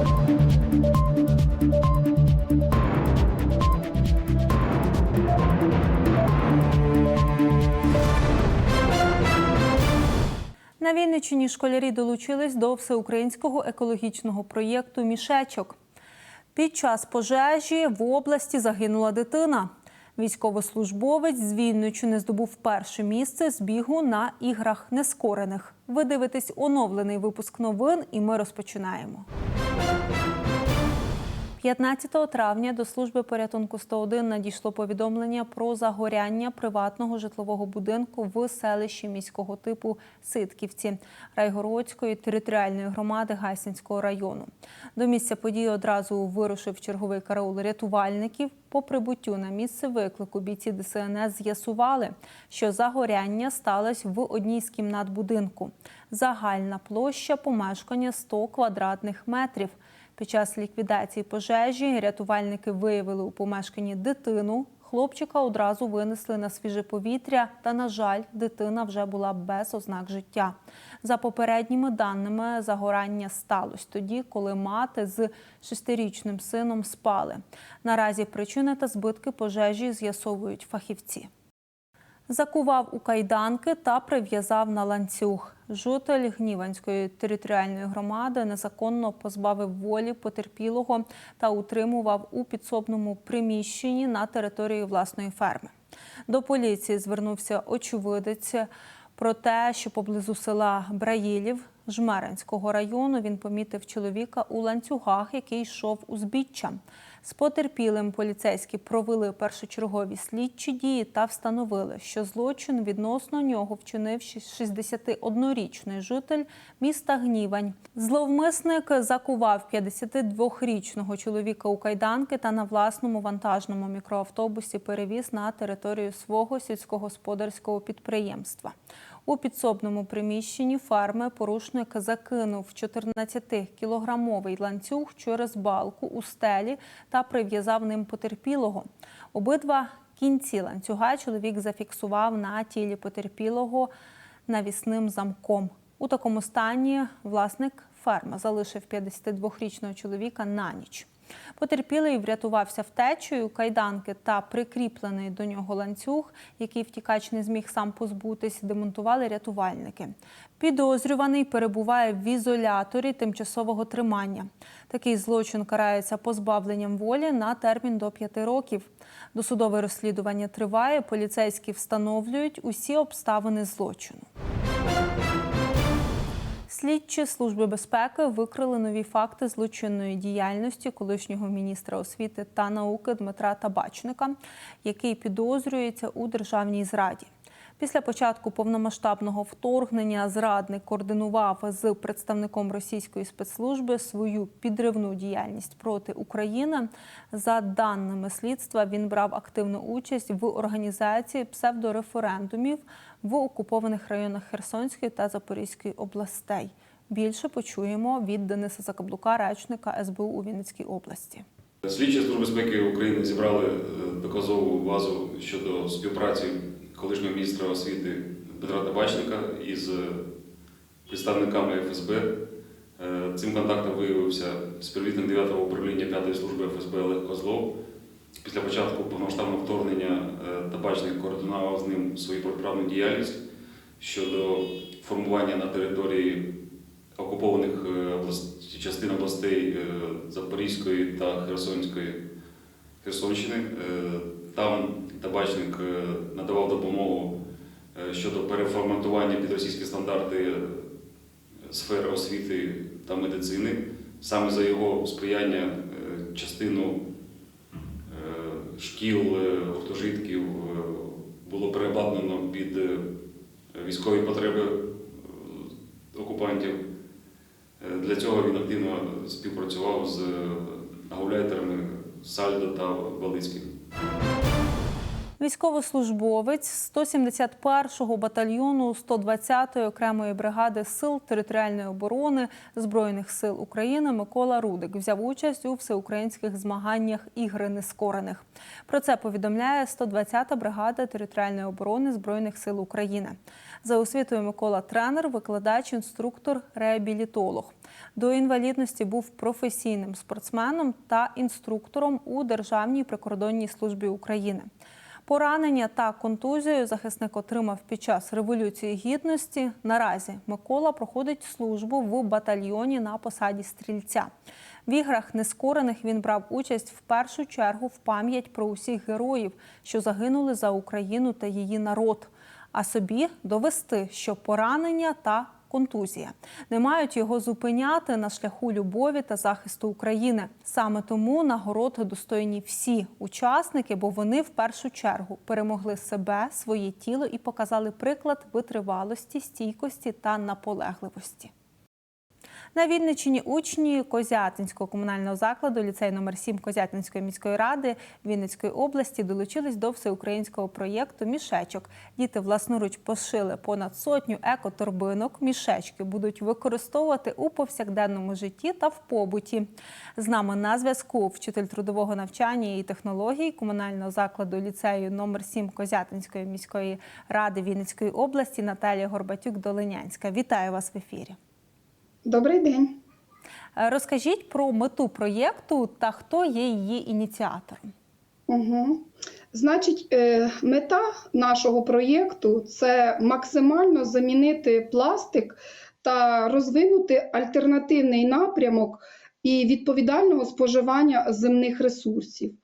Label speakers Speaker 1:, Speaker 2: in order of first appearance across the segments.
Speaker 1: На Вінниччині школярі долучились до всеукраїнського екологічного проєкту Мішечок. Під час пожежі в області загинула дитина. Військовослужбовець з не здобув перше місце з бігу на іграх нескорених. Ви дивитесь оновлений випуск новин, і ми розпочинаємо. 15 травня до служби порятунку 101 надійшло повідомлення про загоряння приватного житлового будинку в селищі міського типу Ситківці Райгородської територіальної громади Гайсинського району. До місця події одразу вирушив черговий караул рятувальників. По прибуттю на місце виклику бійці ДСНС з'ясували, що загоряння сталося в одній з кімнат будинку. Загальна площа помешкання 100 квадратних метрів. Під час ліквідації пожежі рятувальники виявили у помешканні дитину. Хлопчика одразу винесли на свіже повітря, та, на жаль, дитина вже була без ознак життя. За попередніми даними, загорання сталося тоді, коли мати з шестирічним сином спали. Наразі причини та збитки пожежі з'ясовують фахівці. Закував у кайданки та прив'язав на ланцюг. Житель Гніванської територіальної громади незаконно позбавив волі потерпілого та утримував у підсобному приміщенні на території власної ферми. До поліції звернувся очевидець про те, що поблизу села Браїлів Жмеринського району він помітив чоловіка у ланцюгах, який йшов узбіччя. З потерпілим поліцейські провели першочергові слідчі дії та встановили, що злочин відносно нього вчинив 61-річний житель міста Гнівань. Зловмисник закував 52-річного чоловіка у кайданки та на власному вантажному мікроавтобусі перевіз на територію свого сільськогосподарського підприємства. У підсобному приміщенні ферми порушник закинув 14-кілограмовий ланцюг через балку у стелі та прив'язав ним потерпілого. Обидва кінці ланцюга чоловік зафіксував на тілі потерпілого навісним замком. У такому стані власник ферми залишив 52-річного чоловіка на ніч. Потерпілий врятувався втечею, кайданки та прикріплений до нього ланцюг, який втікач не зміг сам позбутись, демонтували рятувальники. Підозрюваний перебуває в ізоляторі тимчасового тримання. Такий злочин карається позбавленням волі на термін до 5 років. Досудове розслідування триває. Поліцейські встановлюють усі обставини злочину. Слідчі служби безпеки викрили нові факти злочинної діяльності колишнього міністра освіти та науки Дмитра Табачника, який підозрюється у державній зраді. Після початку повномасштабного вторгнення зрадник координував з представником російської спецслужби свою підривну діяльність проти України. За даними слідства, він брав активну участь в організації псевдореферендумів в окупованих районах Херсонської та Запорізької областей. Більше почуємо від Дениса Закаблука, речника СБУ у Вінницькій області.
Speaker 2: Слідчі Служби безпеки України зібрали е, доказову базу щодо співпраці колишнього міністра освіти Петра Табачника із представниками ФСБ. Е, Цим контактом виявився співробітник 9-го управління 5-ї служби ФСБ Олег Козлов. Після початку повномасштабного вторгнення е, табачник координував з ним свою протиправну діяльність щодо формування на території окупованих е, област- частин областей е, Запорізької та Херсонської Херсонщини. Е, Там табачник е, надавав допомогу е, щодо переформатування під російські стандарти е, сфери освіти та медицини. Саме за його сприяння частину шкіл, гуртожитків було переобладнано під військові потреби окупантів. Для цього він активно співпрацював з гауляйтерами Сальдо та Балицьким.
Speaker 1: Військовослужбовець 171-го батальйону 120-ї окремої бригади сил територіальної оборони Збройних сил України Микола Рудик взяв участь у всеукраїнських змаганнях ігри нескорених. Про це повідомляє 120-та бригада територіальної оборони Збройних сил України. За освітою Микола тренер, викладач, інструктор, реабілітолог. До інвалідності був професійним спортсменом та інструктором у Державній прикордонній службі України. Поранення та контузію захисник отримав під час революції гідності. Наразі Микола проходить службу в батальйоні на посаді стрільця. В іграх нескорених він брав участь в першу чергу в пам'ять про усіх героїв, що загинули за Україну та її народ. А собі довести, що поранення та контузія не мають його зупиняти на шляху любові та захисту України. Саме тому нагород достойні всі учасники, бо вони в першу чергу перемогли себе, своє тіло і показали приклад витривалості, стійкості та наполегливості. На Вінниччині учні Козятинського комунального закладу ліцей номер 7 Козятинської міської ради Вінницької області долучились до всеукраїнського проєкту Мішечок. Діти власноруч пошили понад сотню екоторбинок. Мішечки будуть використовувати у повсякденному житті та в побуті. З нами на зв'язку вчитель трудового навчання і технологій комунального закладу ліцею номер 7 Козятинської міської ради Вінницької області Наталія Горбатюк Долинянська. Вітаю вас в ефірі.
Speaker 3: Добрий день.
Speaker 1: Е, Розкажіть про мету проєкту та хто є її ініціатором.
Speaker 3: Угу. Значить, е, мета нашого проєкту це максимально замінити пластик та розвинути альтернативний напрямок і відповідального споживання земних ресурсів.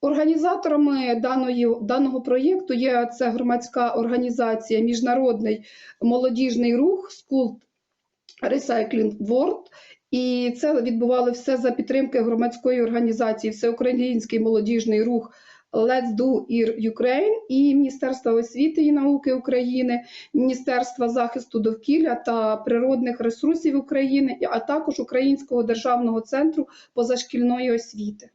Speaker 3: Організаторами даної, даного проєкту є це громадська організація Міжнародний молодіжний рух School Recycling World. І це відбували все за підтримки громадської організації Всеукраїнський молодіжний рух Let's Do Ear Ukraine і Міністерства освіти і науки України, Міністерства захисту довкілля та природних ресурсів України, а також Українського державного центру позашкільної освіти.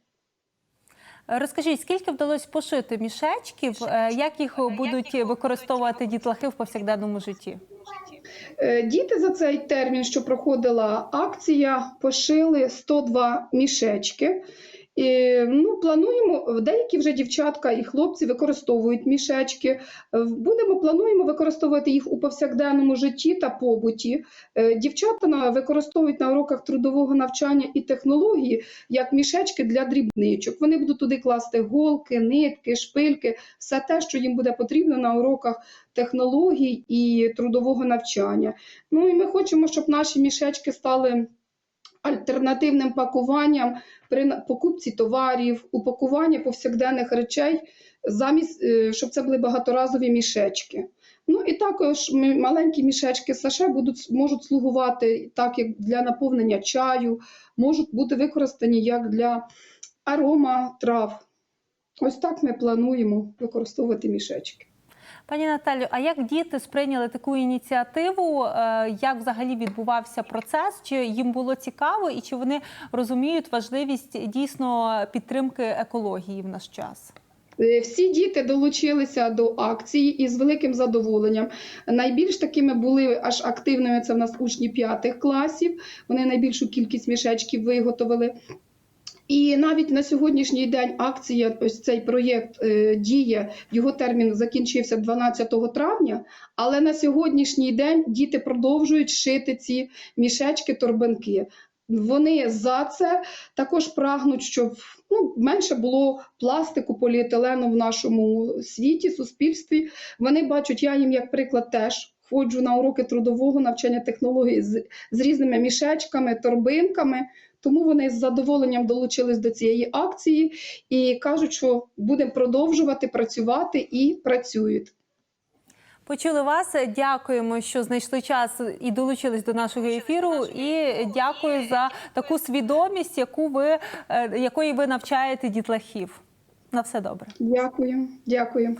Speaker 1: Е, Розкажіть, скільки вдалося пошити мішечків, е, як їх будуть використовувати дітлахи в повсякденному житті?
Speaker 3: Е, Діти за цей термін, що проходила акція, пошили 102 мішечки. Ну, плануємо, деякі вже дівчатка і хлопці використовують мішечки. Е, Будемо плануємо використовувати їх у повсякденному житті та побуті. Е, Дівчата використовують на уроках трудового навчання і технології як мішечки для дрібничок. Вони будуть туди класти голки, нитки, шпильки, все те, що їм буде потрібно на уроках технологій і трудового навчання. Ну і ми хочемо, щоб наші мішечки стали альтернативним пакуванням при покупці товарів, упакування повсякденних речей, замість е, щоб це були багаторазові мішечки. Ну і також маленькі мішечки саше будуть можуть слугувати так, як для наповнення чаю, можуть бути використані як для арома трав. Ось так ми плануємо використовувати мішечки.
Speaker 1: Пані Наталю, а як діти сприйняли таку ініціативу? Е, Як взагалі відбувався процес? Чи їм було цікаво, і чи вони розуміють важливість дійсно підтримки екології в наш час?
Speaker 3: Е, Всі діти долучилися до акції і з великим задоволенням. Найбільш такими були аж активними. Це в нас учні п'ятих класів. Вони найбільшу кількість мішечків виготовили. І навіть на сьогоднішній день акція, ось цей проєкт е, діє. Його термін закінчився 12 травня. Але на сьогоднішній день діти продовжують шити ці мішечки, торбинки. Вони за це також прагнуть, щоб ну, менше було пластику, поліетилену в нашому світі, суспільстві. Вони бачать, я їм як приклад теж ходжу на уроки трудового навчання технологій з, з різними мішечками, торбинками. Тому вони з задоволенням долучились до цієї акції і кажуть, що будемо продовжувати працювати і працюють.
Speaker 1: Почули вас. Дякуємо, що знайшли час і долучились до нашого ефіру. І дякую за таку свідомість, яку ви е, якої ви навчаєте дітлахів. На все добре.
Speaker 3: Дякую, дякую.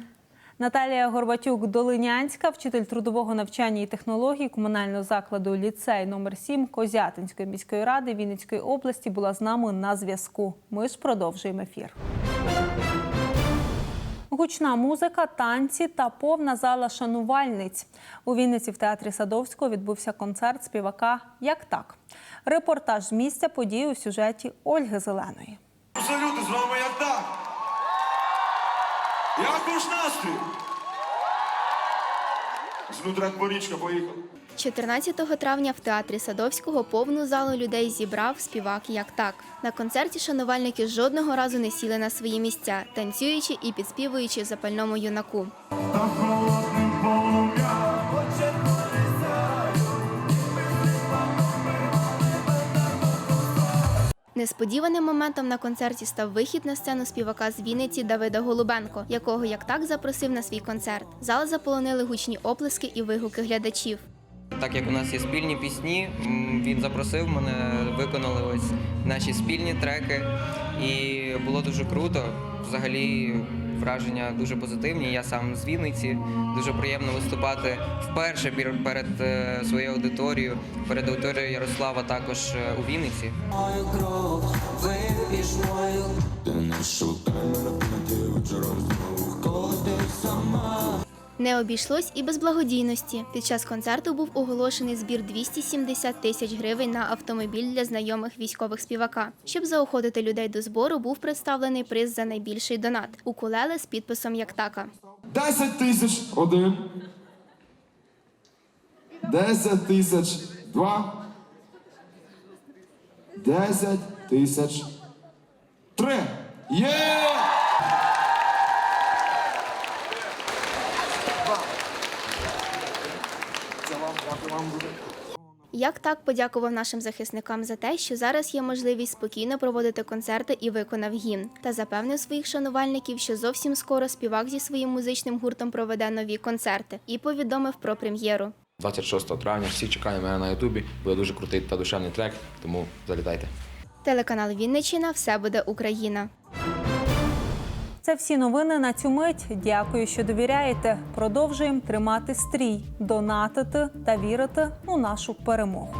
Speaker 1: Наталія Горбатюк Долинянська, вчитель трудового навчання і технологій комунального закладу ліцей номер 7 Козятинської міської ради Вінницької області, була з нами на зв'язку. Ми ж продовжуємо ефір. Гучна музика, танці та повна зала шанувальниць. У Вінниці в театрі Садовського відбувся концерт співака Як так. Репортаж з місця події у сюжеті Ольги Зеленої.
Speaker 4: Салюти, з вами як так? Як ваш настрій? Знутра порічка поїхала.
Speaker 5: 14 травня в театрі Садовського повну залу людей зібрав співак як так. На концерті шанувальники жодного разу не сіли на свої місця, танцюючи і підспівуючи запальному юнаку. Несподіваним моментом на концерті став вихід на сцену співака з Вінниці Давида Голубенко, якого як так запросив на свій концерт. Зал заполонили гучні оплески і вигуки глядачів.
Speaker 6: Так як у нас є спільні пісні, він запросив мене, виконали ось наші спільні треки, і було дуже круто. Взагалі враження дуже позитивні. Я сам з Вінниці. Дуже приємно виступати вперше перед е, своєю аудиторією, перед аудиторією Ярослава також е, у Вінниці.
Speaker 5: Не обійшлось і без благодійності. Під час концерту був оголошений збір 270 тисяч гривень на автомобіль для знайомих військових співака. Щоб заохотити людей до збору, був представлений приз за найбільший донат укулеле з підписом як така.
Speaker 4: 10 тисяч один. 10 тисяч два. 10 тисяч три. Є!
Speaker 5: Як так подякував нашим захисникам за те, що зараз є можливість спокійно проводити концерти і виконав гімн, та запевнив своїх шанувальників, що зовсім скоро співак зі своїм музичним гуртом проведе нові концерти і повідомив про прем'єру.
Speaker 7: 26 травня всі чекають мене на Ютубі. Буде дуже крутий та душевний трек, тому залітайте.
Speaker 5: Телеканал Вінниччина все буде Україна.
Speaker 1: Це всі новини на цю мить. Дякую, що довіряєте. Продовжуємо тримати стрій, донатити та вірити у нашу перемогу.